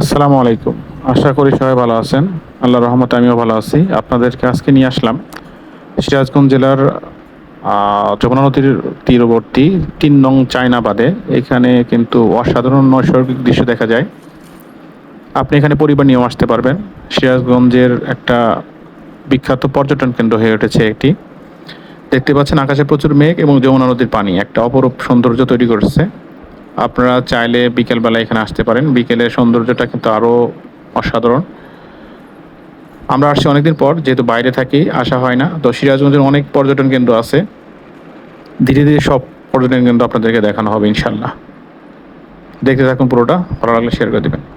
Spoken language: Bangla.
আসসালামু আলাইকুম। আশা করি সবাই ভালো আছেন। আল্লাহ রহমত আমিও ভালো আছি। আপনাদেরকে আজকে নিয়ে আসলাম সিরাজগঞ্জ জেলার যমুনা নদীর তীরবর্তী তিন নং চায়নাবাদে। এখানে কিন্তু অসাধারণ নৈসর্গিক দৃশ্য দেখা যায়। আপনি এখানে পরিবার নিয়েও আসতে পারবেন। সিরাজগঞ্জের একটা বিখ্যাত পর্যটন কেন্দ্র হয়ে উঠেছে এটি। দেখতে পাচ্ছেন আকাশে প্রচুর মেঘ এবং যমুনা নদীর পানি। একটা অপরূপ সৌন্দর্য তৈরি করেছে। আপনারা চাইলে বিকেলবেলা এখানে আসতে পারেন। বিকেলের সৌন্দর্যটা কিন্তু আরও অসাধারণ। আমরা আসছি অনেকদিন পর, যেহেতু বাইরে থাকি, আসা হয় না। তো সিরাজগঞ্জের অনেক পর্যটন কেন্দ্র আছে। ধীরে ধীরে সব পর্যটন কেন্দ্র আপনাদেরকে দেখানো হবে ইনশাল্লাহ দেখতে থাকুন পুরোটা, ভালো লাগলে শেয়ার করে দেবেন।